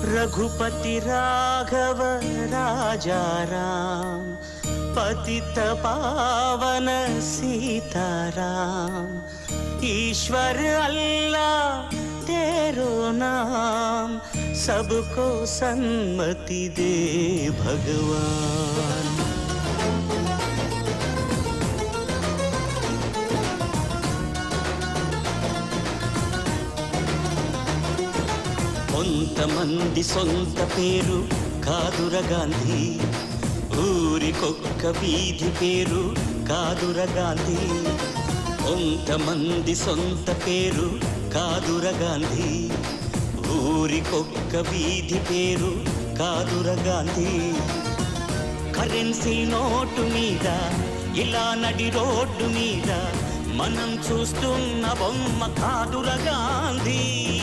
रघुपति राघव राजा राम पतित पावन सीताराम ईश्वर अल्लाह तेरो नाम सबको सन्मति दे भगवान కొంతమంది సొంత పేరు కాదుర గాంధీ. ఊరికొక్క వీధి పేరు కాదుర గాంధీ. కొంతమంది సొంత పేరు కాదుర గాంధీ. ఊరికొక్క వీధి పేరు కాదుర గాంధీ. కరెన్సీ నోటు మీద ఇలా నడి రోడ్డు మీద మనం చూస్తున్న బొమ్మ కాదుర గాంధీ.